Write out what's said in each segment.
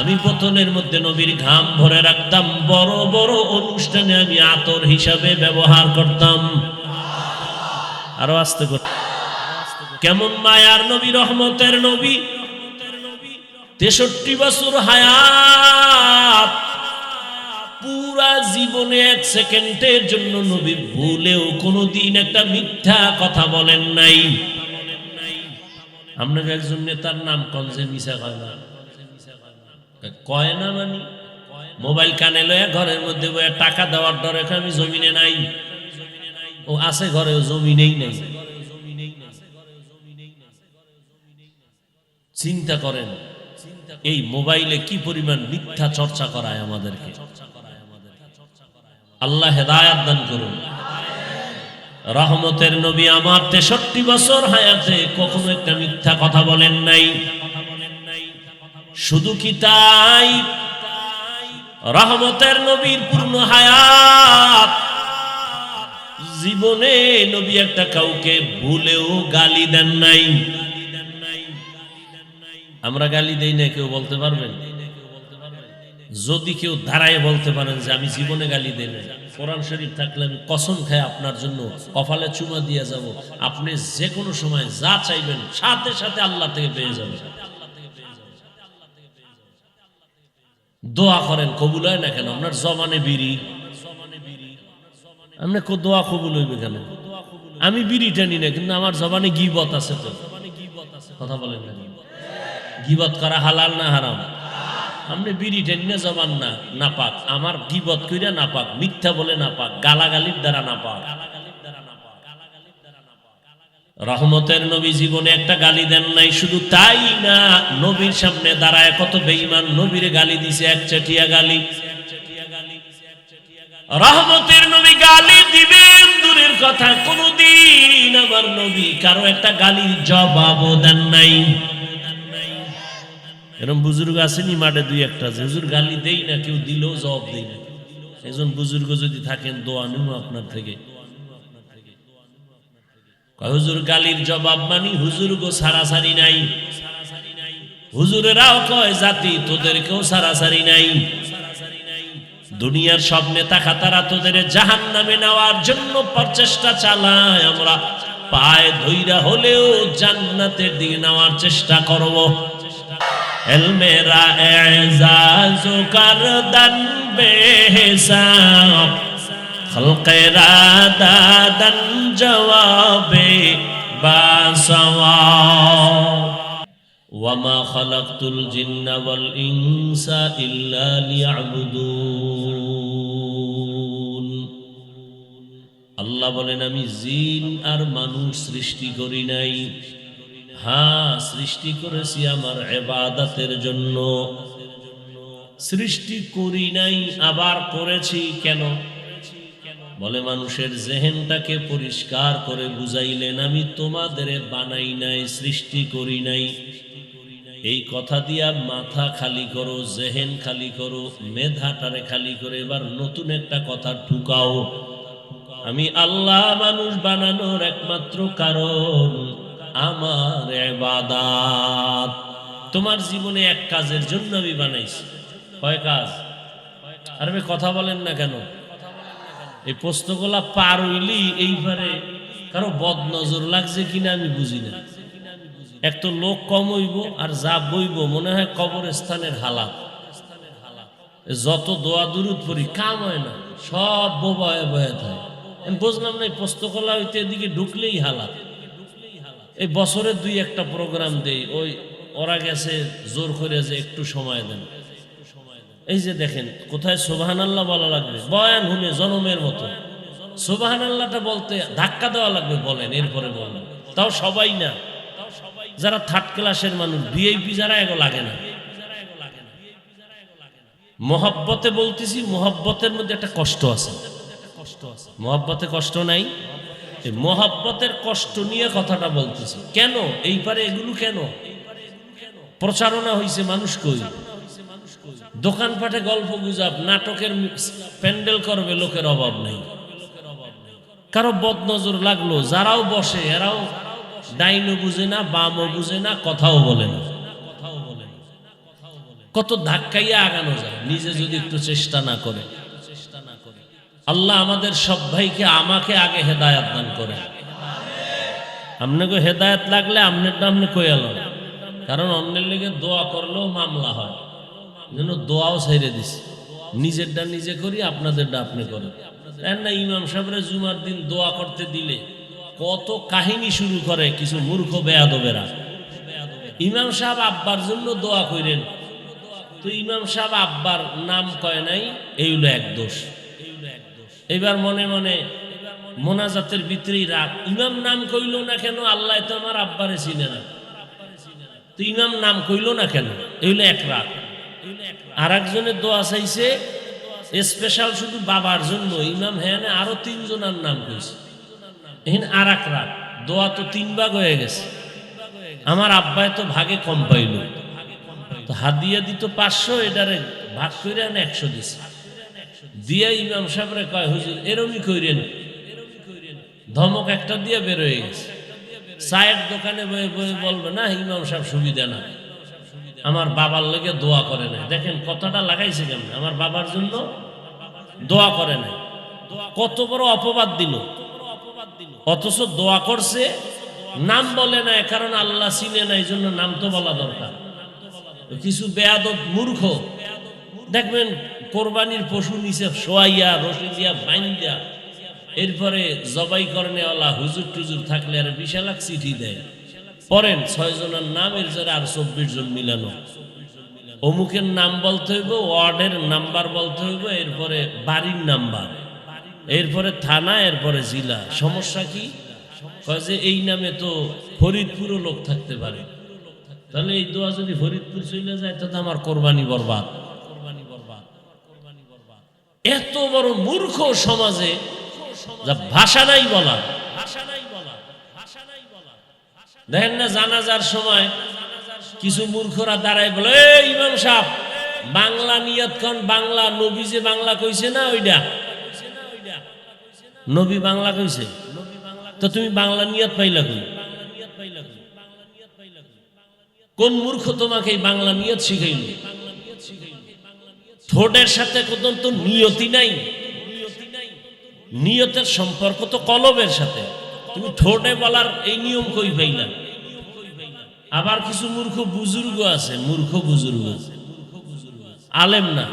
আমি বোতলের মধ্যে নবীর ঘাম ভরে রাখতাম, বড় বড় অনুষ্ঠানে আমি আতর হিসাবে ব্যবহার করতাম। আরও আস্তে করে। কেমন মায়ার নবী, রহমতের নবী। তেষট্টি বছর হায়াত, পুরা জীবনে এক সেকেন্ডের জন্য নবী ভুলেও কোনোদিন একটা মিথ্যা কথা বলেন নাই। আপনাকে একজন নেতার নাম কনজে মিশা কয় না? কয় না মানি? মোবাইল কানে লয়া ঘরের মধ্যে বইয়া টাকা দেওয়ার ডরে আমি জমিনে নাই। ও আছে ঘরে জমিনেই নাই। চিন্তা করেন, এই মোবাইলে কি পরিমাণ মিথ্যা চর্চা করায় আমাদেরকে? আল্লাহ হেদায়াত দান করুন। রহমতের নবী আমার তেষট্টি বছর হায়াতে কখনো একটা মিথ্যা কথা বলেন নাই। শুধু কি তাই? রহমতের নবীর পূর্ণ হায়াত। জীবনে নবী একটা কাউকে ভুলেও গালি দেন নাই। আমরা গালি দেই না, কেউ বলতে পারবেন যদি কেউ দাঁড়ায় বলতে পারেন যে আমি জীবনে গালি দেই না কোরআন শরীফ থাকলে আমি কসম খাই আপনার জন্য, কপালে চুমা দিয়ে যাব। আপনি যে কোনো সময় যা চাইবেন, সাথে সাথে আল্লাহ থেকে পেয়ে যাবেন। দোয়া করেন, কবুল হয় না কেন? আপনার জমানে বিড়ি। আপনি দোয়া কবুল হইবে কেন? আমি বিড়ি টানি না, কিন্তু আমার জবানে গিবত আছে তো। কথা বলেন না গিবত করা হালাল না হারাম? আপনি বিড়ি টানি না, জবান না না পাক আমার গিবত কইরা না পাক মিথ্যা বলে না পাক গালাগালির দ্বারা না পাক রহমতের নবী জীবনে একটা গালি দেন নাই, শুধু তাই না, নবীর সামনে দাঁড়ায় কত বেঈমান, নবীর গালি দিছে এক চাটিয়া গালি। রহমতের নবী গালি দিবেন, দূরের কথা কোনদিন আমার নবী কারও একটা গালির জবাবও দেন নাই। এরকম বুজুর্গ আসেনি মাঠে দুই একটা, যে হুজুর গালি দেই না, কেউ দিলেও জবাব দেই না। একজন বুজুর্গ যদি থাকেন, দোয়া নিব আপনার থেকে। হুজুর, গালির জবাব মানি, হুজুর গো সারাসারি নাই। হুজুরেরাও কয়, জাতি তোদেরকেও সারাসারি নাই। দুনিয়ার সব নেতা খাতারা তোদের জাহান নামে নেওয়ার জন্য প্রচেষ্টা চালায়। আমরা পায়ে ধৈরা হলেও জান্নাতের দিকে নেওয়ার চেষ্টা করব। মেরা এজাজ করদন বেহিসাব, খলকেরা দাদন জবাবে বাসওয়াব وما خلقت الجن والإنس إلا ليعبدون আল্লাহ বলেন আমি জিন আর মানুষ সৃষ্টি করি নাই হ্যাঁ সৃষ্টি করেছি আমার এবাদাতের জন্য সৃষ্টি করি নাই আবার করেছি কেন বলে, মানুষের জেহেনটাকে পরিষ্কার করে বুঝাইলেন, আমি তোমাদের বানাই নাই, সৃষ্টি করি নাই। এই কথা দিয়া মাথা খালি করো, জেহেন খালি করো, মেধাটারে খালি করে এবার নতুন একটা কথা ঢুকাও। আমি আল্লাহ মানুষ বানানোর একমাত্র কারণ আমার এবাদাত। তোমার জীবনে এক কাজের জন্য আমি বানাইছি। কয় কাজ? আর কথা বলেন না কেন? এই পোস্তগুলা পার হইলি এইবারে কারও বদ নজর লাগছে কিনা আমি বুঝি না। এক তো লোক কম হইব আর যা বইব, মনে হয় কবরস্থানের হালাত। যত দোয়া দুরুদ পড়ি, কাম হয় না, সব বোবায় বয়ে থাকে। আমি বুঝলাম না, এই পোস্তকলা হইতে এদিকে ঢুকলেই হালাত। এই বছরে দুই একটা প্রোগ্রাম দেই, ওই ওরা গেছে, জোর করে যে একটু সময় দেন। এই যে দেখেন, কোথায় সোবাহান আল্লাহ বলা লাগবে? বয়ান হুনে জনমের মতো। সোবাহান আল্লাহটা বলতে ধাক্কা দেওয়া লাগবে বলেন, এরপরে বলেন। তাও সবাই না। যারা থার্ড ক্লাসের মানুষ ভিআইপি যারা, এগো লাগে না। মহাব্বতে বলতেছি, মহাব্বতের মধ্যে একটা কষ্ট আছে। মোহাব্বতে কষ্ট নাই? মহাব্বতের কষ্ট নিয়ে কথাটা বলতেছি। কেন? এই পারে এগুলো কেন? প্রচারণা হয়েছে মানুষ কই? দোকানপাটে গল্প গুজাব, নাটকের প্যান্ডেল করবে, লোকের অভাব নেই। কারও বদনজর লাগল, যারাও বসে, এরাও ডাইনও বুঝে না, বামও বুঝে না, কথাও বলে না। কত ধাক্কাইয়া আগানো যায়, নিজে যদি একটু চেষ্টা না করে। আল্লাহ আমাদের সব ভাইকে আমাকে আগে হেদায়াত দান করে। আপনাকে হেদায়াত লাগলে আপনারটা আপনি কইয়াল কারণ অন্যের লেগে দোয়া করলেও মামলা হয়। যেন দোয়াও ছেড়ে দিছে। নিজেরটা নিজে করি, আপনাদেরটা আপনি করেন। না, ইমাম সাহেবরা জুমার দিন দোয়া করতে দিলে কত কাহিনী শুরু করে কিছু মূর্খ বেয়াদবেরা। ইমাম সাহেব আব্বার জন্য দোয়া করেন তো ইমাম সাহেব আব্বার নাম কয় নাই, এই হলো এক দোষ। এবার মনে মনে মোনাজাতের ভিতরেই রাগ। ইমাম নাম কইল না কেন? আল্লাহ তো আমার আব্বারে চিনে না। তো ইমাম নাম কইল না কেন? এই হলো এক রাত আর একজনের দোয়া চাইছে স্পেশাল শুধু বাবার জন্য। ইমাম হ্যাঁ না আরও তিনজনের নাম কইছে। এখানে আর এক রাত দোয়া তো তিন ভাগ হয়ে গেছে। আমার আব্বায় তো ভাগে কম পাইল। হাদিয়া দিত পাঁচশো, এটারে ভাগ করে আনে একশো দিছে। দিয়া ইমাম সাহেবরে কয়, হুজুর, এরমই কইরেন। ধমক একটা দিয়ে বের হয়ে গেছে। চায়ের দোকানে বয়ে বয়ে বলবে, না, ইমাম সাহেব সুবিধা না আমার বাবার লেগে দোয়া করে না দেখেন কথাটা লাগাইছে কেন আমার বাবার জন্য দোয়া করে না কত বড় অপবাদ দিল। অথচ দোয়া করছে, নাম বলে না কারণ আল্লাহ চিনে না এই জন্য নাম তো বলা দরকার। কিছু বেয়াদব মূর্খ, দেখবেন কোরবানির পশু নিচে শোয়াইয়া, রশি দিয়া বাইন দিয়া এরপরে জবাই করনেওয়ালা হুজুর টুজুর থাকলে আর বিশাল এক চিঠি দেয়। পড়েন, ছয় জনের নাম, এর জন্য আর চব্বিশ জন মিলানো অমুকের নাম বলতে হইব, ওয়ার্ডের নাম্বার বলতে হইব, এরপরে বাড়ির নাম্বার, এরপরে থানা, এরপরে জেলা। সমস্যা কি? যে এই নামে তো ফরিদপুরও লোক থাকতে পারে। তাহলে এই দোয়া যদি ফরিদপুর চলে যায়, তো আমার কোরবানি বরবাদ। এত বড় মূর্খ সমাজে যা ভাষা নাই বলা দেখেন না জানাজার সময় কিছু মূর্খরা দাঁড়ায় বলে, "এই ইমাম সাহেব, বাংলা নিয়ত কন, বাংলা নবী যে বাংলা কইছে না ওইটা নবী বাংলা কইছে? তো তুমি বাংলা নিয়ত পাইলা কই? কোন মূর্খ তোমাকে বাংলা নিয়ত শিখাইল? ঠোঁটের সাথে কোন তো নিয়তি নাই। নিয়তের সম্পর্ক তো কলবের সাথে। তুমি ঠোঁটে বলার এই নিয়ম কই পাইলা আবার কিছু মূর্খ বুজুর্গ আছে, মূর্খ বুজুর্গ। আলেম না।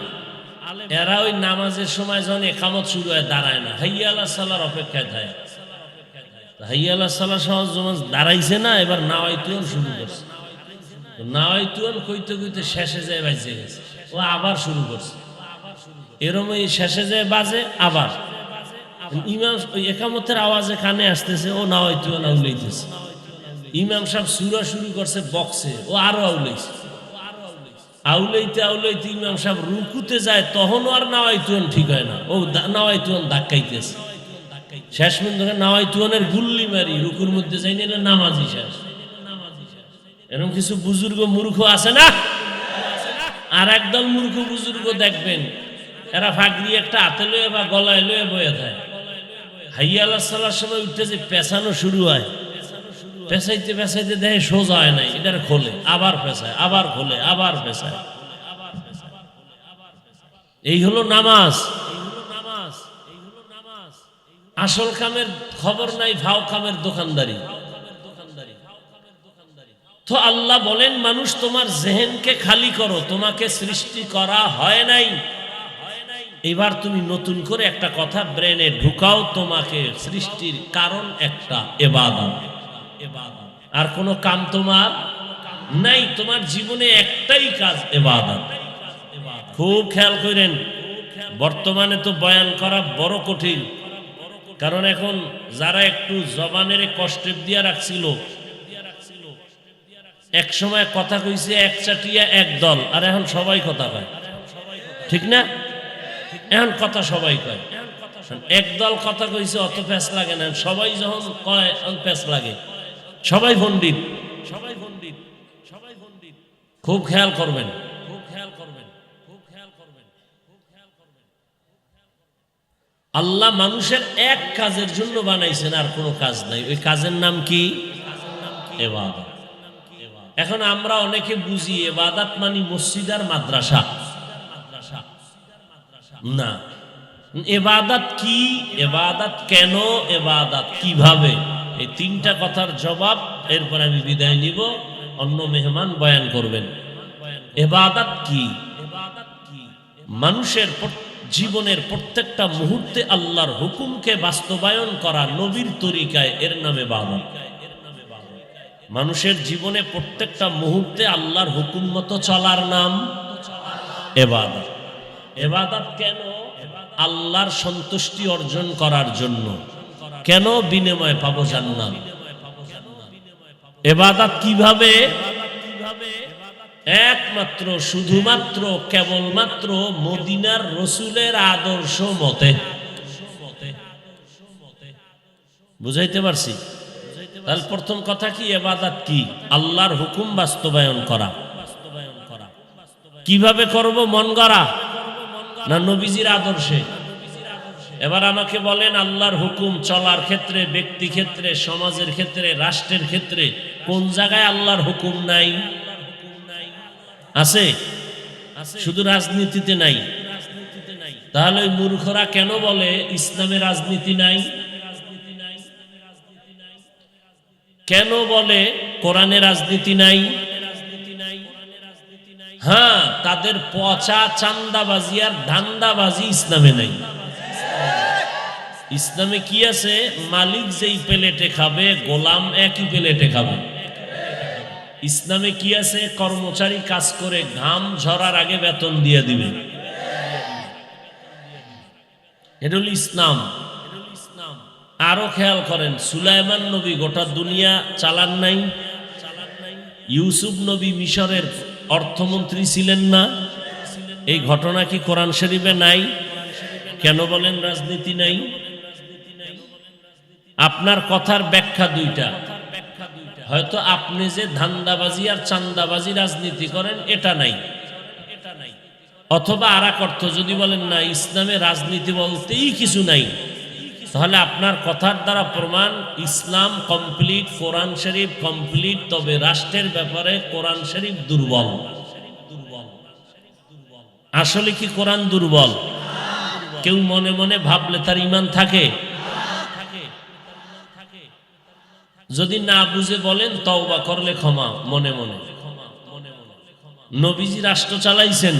এরা ওই নামাজের সময় যখন একামত শুরু হয়, দাঁড়ায় না। হাইয়া আল্লাহ সাল্লার অপেক্ষায় থাকে। হাইয়া আল্লাহ সাল্লাহ সহজ যখন দাঁড়াইছে না, এবার নাওয়াই নাওয়াইতুয়ান শুরু করছে। তো নাওয়াইতুয়ান কইতে কইতে শেষে যায় বাজে গেছে। ও আবার শুরু করছে। এরম এই শেষে যায় বাজে, আবার। ইমাম একামতের আওয়াজে কানে আসতেছে, ও নাওয়াইতুয়ান আউলাইতেছে ইমাম সাহেব সুরা শুরু করছে বক্সে ও আরও আউলাইছে। আউলাইতে আউলাইতে ইমাম সাহেব রুকুতে যায়, তখনও আর নাওয়াইতুয়ান ঠিক হয় না। ও দা- নাওয়াইতুয়ান ধাক্কাইতেছে। শেষ পর্যন্ত নাওয়াইতুয়ানের গুল্লি মারি, রুকুর মধ্যে যাই নিলে নামাজি শেষ। এরকম কিছু বুজুর্গ মূর্খ আছে না? আর একদল মূর্খ বুজুর্গ দেখবেন, এরা ফাগরি একটা হাতে লয়ে বা গলায় লয়ে বয়ে থাকে সময় শুরু হয়। সোজা হয় নাই খোলে, আবার আবার খোলে, আবার এই নামাজ। আসল কামের খবর নাই, ভাও কামের দোকানদারি। তো আল্লাহ বলেন, মানুষ তোমার জেহেনকে খালি করো, তোমাকে সৃষ্টি করা হয় নাই। এবার তুমি নতুন করে একটা কথা ব্রেনে ঢুকাও, তোমাকে সৃষ্টির কারণ একটা এবাদত। আর কোনো কাম তোমার নাই, তোমার জীবনে একটাই কাজ এবাদত। খুব খেয়াল করেন, বর্তমানে তো বয়ান করা বড় কঠিন। কারণ এখন যারা একটু জবানের কষ্টে দিয়া রাখছিল, এক সময় কথা কইছে, এক চাটিয়া, এক দল, আর এখন সবাই কথা কয়। ঠিক না? এখন কথা সবাই কয়। একদল কথা কইছে, অত প্যাস লাগে না। সবাই যখন কয় প্যাস লাগে। সবাই পণ্ডিত সবাই পণ্ডিত সবাই পণ্ডিত। খুব খেয়াল করবেন। আল্লাহ মানুষের এক কাজের জন্য বানাইছেন, আর কোনো কাজ নাই। ওই কাজের নাম কি? এবাদত। এখন আমরা অনেকে বুঝি, এবাদাত মানি মসজিদ আর মাদ্রাসা। না। এবাদাত কি? এবাদাত কেন? এবাদাত কীভাবে? এই তিনটা কথার জবাব এরপর আমি বিদায় নিব। অন্য মেহমান বয়ান করবেন। এবাদাত কি? মানুষের জীবনের প্রত্যেকটা মুহূর্তে আল্লাহর হুকুমকে বাস্তবায়ন করা নবীর তরিকায় এর নামে বাদত মানুষের জীবনে প্রত্যেকটা মুহূর্তে আল্লাহর হুকুম মতো চলার নাম এবাদত। এবাদত কেন? আল্লাহর সন্তুষ্টি অর্জন করার জন্য। কেন বিনিময় পাবো জান্নাত? এবাদত কীভাবে? একমাত্র, শুধুমাত্র, কেবলমাত্র মদিনার রসুলের আদর্শ মতে। বুঝাইতে পারছি? তাহলে প্রথম কথা কি, এবাদাত কি? আল্লাহর হুকুম বাস্তবায়ন করা। কীভাবে করব? মন গড়া। না নবীজির আদর্শে? এবার আমাকে বলেন, আল্লাহর হুকুম চলার ক্ষেত্রে, ব্যক্তি ক্ষেত্রে, সমাজের ক্ষেত্রে, রাষ্ট্রের ক্ষেত্রে কোন জায়গায় আল্লাহর হুকুম নাই? আছে? শুধু রাজনীতিতে নাই। তাহলে ওই মূর্খরা কেন বলে ইসলামে রাজনীতি নাই? কেন বলে কোরআনে রাজনীতি নাই? হ্যাঁ তাদের পচা চান্দাবাজি আর ধান্দাবাজি ইসলামে নাই। ইসলামে কি আছে? মালিক যেই প্লেটে খাবে গোলাম একই প্লেটে খাবে। ইসলামে কি আছে? কর্মচারী কাজ করে ঘাম ঝরার আগে বেতন দিয়ে দিবে। এটা হল ইসলাম। আরও খেয়াল করেন সুলাইমান নবী গোটা দুনিয়া চালান নাই। ইউসুফ নবী মিশরের অর্থমন্ত্রী ছিলেন না। এই ঘটনা কি কোরআন শরীফে নাই? কেন বলেন রাজনীতি নাই? আপনার কথার ব্যাখ্যা দুইটা। হয়তো আপনি যে ধান্দাবাজি আর চান্দাবাজি রাজনীতি করেন, এটা নাই। অথবা আর এক অর্থ যদি বলেন না, ইসলামে রাজনীতি বলতেই কিছু নাই। তাহলে আপনার কথার দ্বারা প্রমাণ, ইসলাম কমপ্লিট কোরআন শরীফ কমপ্লিট তবে রাষ্ট্রের ব্যাপারে কোরআন শরীফ দুর্বল। আসলে কি কোরআন দুর্বল? কেউ মনে মনে ভাবলে তার ইমান থাকে। যদি না বুঝে বলেন, তওবা করলে ক্ষমা, মনে মনে। নবীজি রাষ্ট্র চালাইছেন।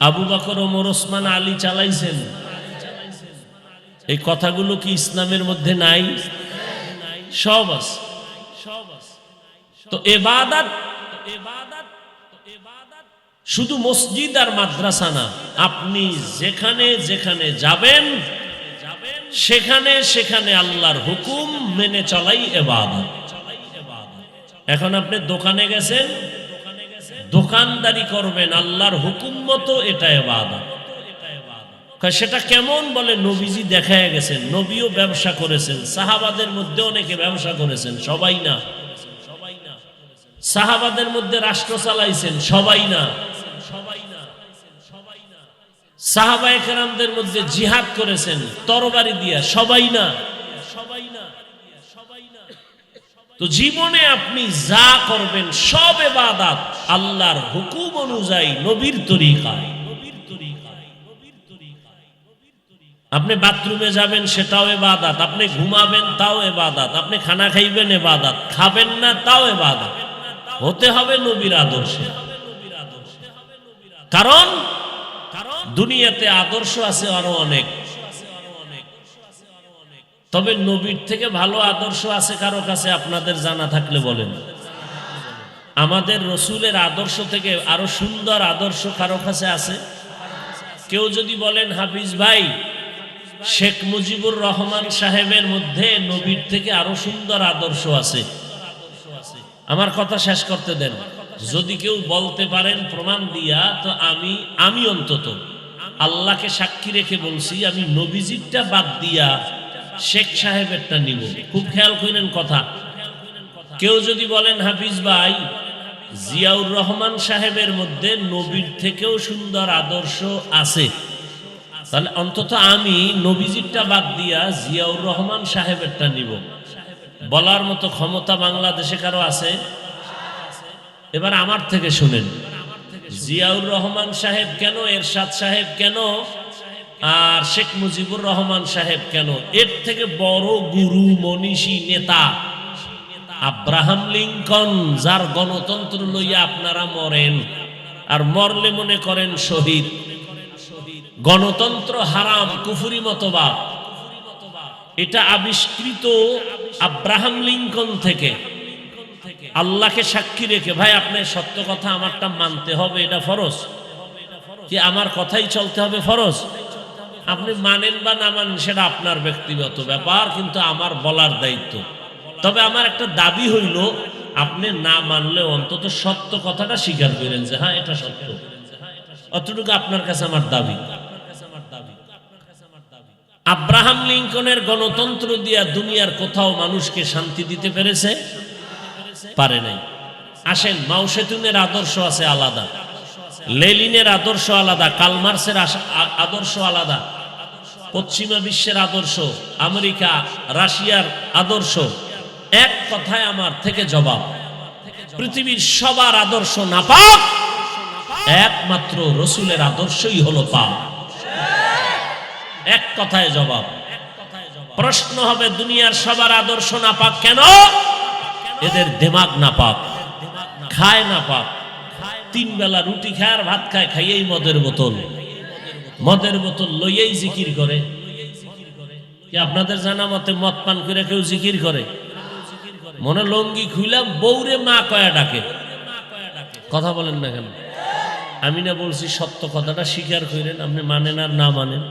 আবু বাকর ওমর ওসমান আলী চালাইছেন। এই কথাগুলো কি ইসলামের মধ্যে নাই? সব আছে। তো এবাদাত, শুধু মসজিদ আর মাদ্রাসা না, আপনি যেখানে যেখানে যাবেন, সেখানে সেখানে আল্লাহর হুকুম মেনে চলাই এবাদত। এখন আপনি দোকানে গেছেন, দোকানদারি করবেন, আল্লাহর হুকুম মতো এটা এবাদত। সেটা কেমন বলে, নবীজি দেখা গেছেন, নবীও ব্যবসা করেছেন, সাহাবাদের মধ্যে অনেকে ব্যবসা করেছেন, সবাই না। সাহাবাদের মধ্যে রাষ্ট্র চালাইছেন, সবাই না। সাহাবা একরামদের মধ্যে জিহাদ করেছেন, তরবারি দিয়া সবাই না সবাই না সবাই না। তো জীবনে আপনি যা করবেন, সব এবাদাত আল্লাহর হুকুম অনুযায়ী নবীর তরিকায়। আপনি বাথরুমে যাবেন, সেটাও এবাদাত। আপনি ঘুমাবেন, তাও এবাদাত। আপনি খানা খাইবেন, এবাদাত। খাবেন না, তাও এবাদাত। হতে হবে নবীর আদর্শে। কারণ দুনিয়াতে আদর্শ আছে আরও অনেক। তবে নবীর থেকে ভালো আদর্শ আছে কারও কাছে, আপনাদের জানা থাকলে বলেন। আমাদের রসুলের আদর্শ থেকে আরও সুন্দর আদর্শ কারও কাছে আছে? কেউ যদি বলেন, হাফিজ ভাই শেখ মুজিবুর রহমান সাহেবের মধ্যে নবীর থেকে আরও সুন্দর আদর্শ আছে। আমার কথা শেষ করতে দেন। যদি কেউ বলতে পারেন প্রমাণ দিয়া, তো আমি আমি অন্তত আল্লাহকে সাক্ষী রেখে বলছি, আমি নবীজিরটা বাদ দিয়া শেখ সাহেবেরটা নিব। খুব খেয়াল করেন কথা। কেউ যদি বলেন, হাফিজ ভাই, জিয়াউর রহমান সাহেবের মধ্যে নবীর থেকেও সুন্দর আদর্শ আছে। তাহলে অন্তত আমি নবীজিরটা বাদ দিয়া জিয়াউর রহমান সাহেবেরটা নিব। বলার মতো ক্ষমতা বাংলাদেশে কারও আছে? এবার আমার থেকে শুনেন। জিয়াউর রহমান সাহেব কেন, এরশাদ সাহেব কেন, আর শেখ মুজিবুর রহমান সাহেব কেন? এর থেকে বড় গুরু, মনীষী, নেতা আব্রাহাম লিঙ্কন, যার গণতন্ত্র লইয়া আপনারা মরেন, আর মরলে মনে করেন শহীদ। গণতন্ত্র হারাম, কুফুরি মতবাদ। এটা আবিষ্কৃত আব্রাহাম লিঙ্কন থেকে। আল্লাহকে সাক্ষী রেখে, ভাই, আপনার সত্য কথা আমারটা মানতে হবে, এটা ফরজ। কি আমার কথাই চলতে হবে ফরজ? আপনি মানেন বা না মানেন, সেটা আপনার ব্যক্তিগত ব্যাপার, কিন্তু আমার বলার দায়িত্ব। তবে আমার একটা দাবি হইল, আপনি না মানলে অন্তত সত্য কথাটা স্বীকার করেন যে হ্যাঁ এটা সত্য। অতটুকু আপনার কাছে আমার দাবি। আব্রাহাম লিঙ্কনের গণতন্ত্র দিয়া দুনিয়ার কোথাও মানুষকে শান্তি দিতে পেরেছে? পারে নাই। আসেন মাউসেতুনের আদর্শ আছে আলাদা। লেলিনের আদর্শ আলাদা কালমার্সের আদর্শ আলাদা। পশ্চিমা বিশ্বের আদর্শ, আমেরিকা, রাশিয়ার আদর্শ। এক কথায় আমার থেকে জবাব, পৃথিবীর সবার আদর্শ না পাপ একমাত্র রসুলের আদর্শই হলো পাপ। এক কথায় জবাব। প্রশ্ন হবে, দুনিয়ার সবার আদর্শ না পাক কেন? এদের দেমাগ না পাক খায় না পাক তিন বেলা রুটি খায় আর ভাত খায়, খাইয়েই মদের বোতল। মদের বোতল লইয়েই জিকির করে। কি আপনাদের জানা মতে মদ পান করে কেউ জিকির করে? মনে লঙ্গি খুইলাম বৌরে মা কয়া ডাকে। কথা বলেন না কেন? আমি না বলছি, সত্য কথাটা স্বীকার করেন আপনি মানেন আর না মানেন।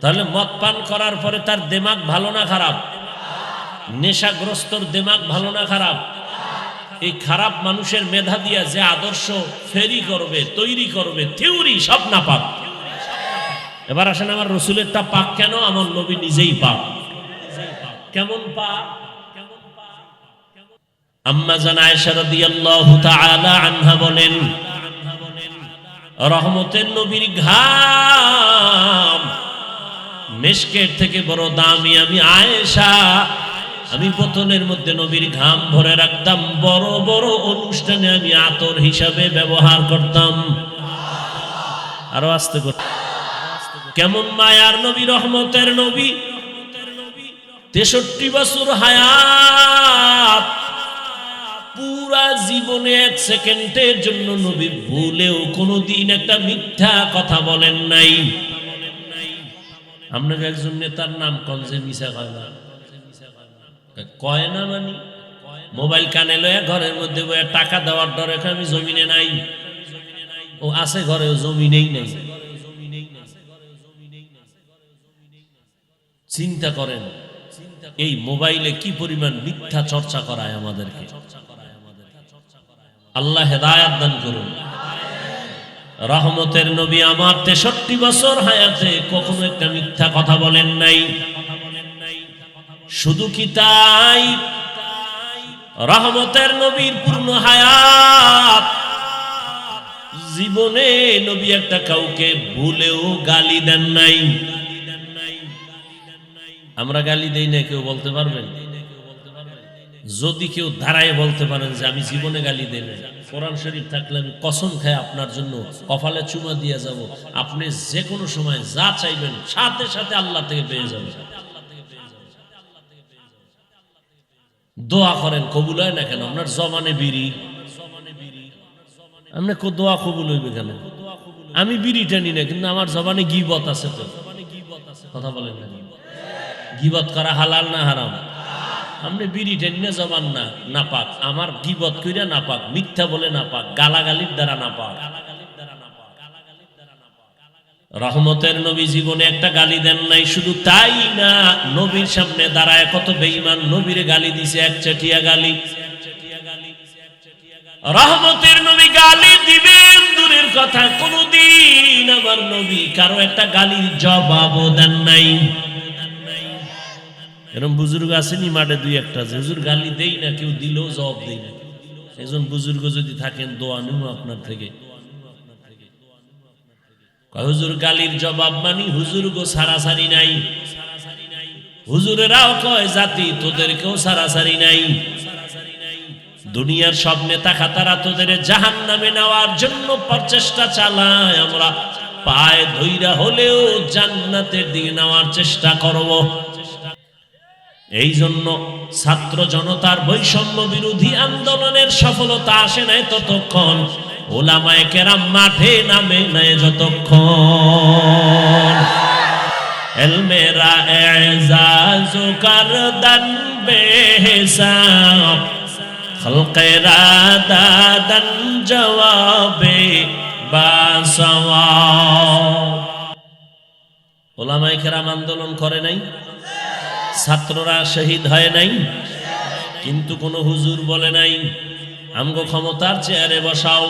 তাহলে মদ পান করার পরে তার দেমাগ ভালো না খারাপ? নেশাগ্রস্তর দেমাগ ভালো না খারাপ? এই খারাপ মানুষের মেধা দিয়া যে আদর্শ ফেরি করবে, তৈরি করবে, থিওরি সব না পাক। এবার আসেন আমার রসুলের তা পাক কেন? আমার নবী নিজেই পাক। কেমন পাক? আম্মা জান আয়েশা রাদিয়াল্লাহু তাআলা আনহা বলেন রহমতের নবীর ঘাম। মেশকের থেকে বড় দামি আমি আয়েশা। আমি বোতলের মধ্যে নবীর ঘাম ভরে রাখতাম। বড় বড় অনুষ্ঠানে আমি আতর হিসাবে ব্যবহার করতাম। আরও আস্তে করতাম কেমন মায়ার নবী, রহমতের নবী। তেষট্টি বছর হায়াত। পুরা জীবনে এক সেকেন্ডের জন্য নবী ভুলেও কোনোদিন একটা মিথ্যা কথা বলেন নাই। আপনাকে একজন নেতার নাম কনজে মিশা কয় না? কয় না মানি? মোবাইল কানে লয়া ঘরের মধ্যে টাকা দেওয়ার ডরে আমি জমিনে নাই। ও আছে ঘরে জমিনেই নাই। চিন্তা করেন, এই মোবাইলে কি পরিমাণ মিথ্যা চর্চা করায় আমাদেরকে? আল্লাহ হেদায়াত দান করুন। রহমতের নবী আমার তেষট্টি বছর হায়াতে কখনো একটা মিথ্যা কথা বলেন নাই। শুধু কি তাই? রহমতের নবীর পূর্ণ হায়াত। জীবনে নবী একটা কাউকে ভুলেও গালি দেন নাই। আমরা গালি দেই না, কেউ বলতে পারবেন? যদি কেউ দাঁড়ায় বলতে পারেন যে আমি জীবনে গালি দেই না কোরআন শরীফ থাকলে আমি কসম খাই আপনার জন্য, কপালে চুমা দিয়ে যাব। আপনি যে কোনো সময় যা চাইবেন, সাথে সাথে আল্লাহ থেকে পেয়ে যাবেন। দোয়া করেন, কবুল হয় না কেন? আপনার জমানে বিড়ি। আপনি দোয়া কবুল হইবে কেন? আমি বিড়ি টানি না, কিন্তু আমার জবানে গিবত আছে তো। কথা বলেন না গিবত করা হালাল না হারাম? আপনি বিড়ি টানি জবান না না পাক আমার গিবত কইরা না পাক মিথ্যা বলে না পাক গালাগালির দ্বারা না পাক রহমতের নবী জীবনে একটা গালি দেন নাই, শুধু তাই না, নবীর সামনে দাঁড়ায় কত বেঈমান, নবীর গালি দিছে এক চাটিয়া গালি। রহমতের নবী গালি দিবেন, দূরের কথা কোনদিন আমার নবী কারও একটা গালির জবাবও দেন নাই। এরকম বুজুর্গ আসেনি মাঠে দুই একটা যে, হুজুর, গালি দেই না, কেউ দিলেও জবাব দেই না একজন বুজুর্গ যদি থাকেন, দোয়া নিব আপনার থেকে। হুজুর, গালির জবাব মানি, হুজুর গো সারাসারি নাই। হুজুরেরাও কয়, জাতি তোদেরকেও সারাসারি নাই। দুনিয়ার সব নেতা খাতারা তোদের জাহান নামে নেওয়ার জন্য প্রচেষ্টা চালায়। আমরা পায়ে ধৈরা হলেও জান্নাতের দিকে নেওয়ার চেষ্টা করব। এই জন্য ছাত্র জনতার বৈষম্য বিরোধী আন্দোলনের সফলতা আসে নাই ততক্ষণ। ওলামায় কেরাম মাঠে নামে নাই যতক্ষণ। এলমেরা এজাজু আন্দোলন করে নাই? ছাত্ররা শহীদ হয় নাই কিন্তু কোনো হুজুর বলে নাই আমগো ক্ষমতার চেয়ারে বসাও।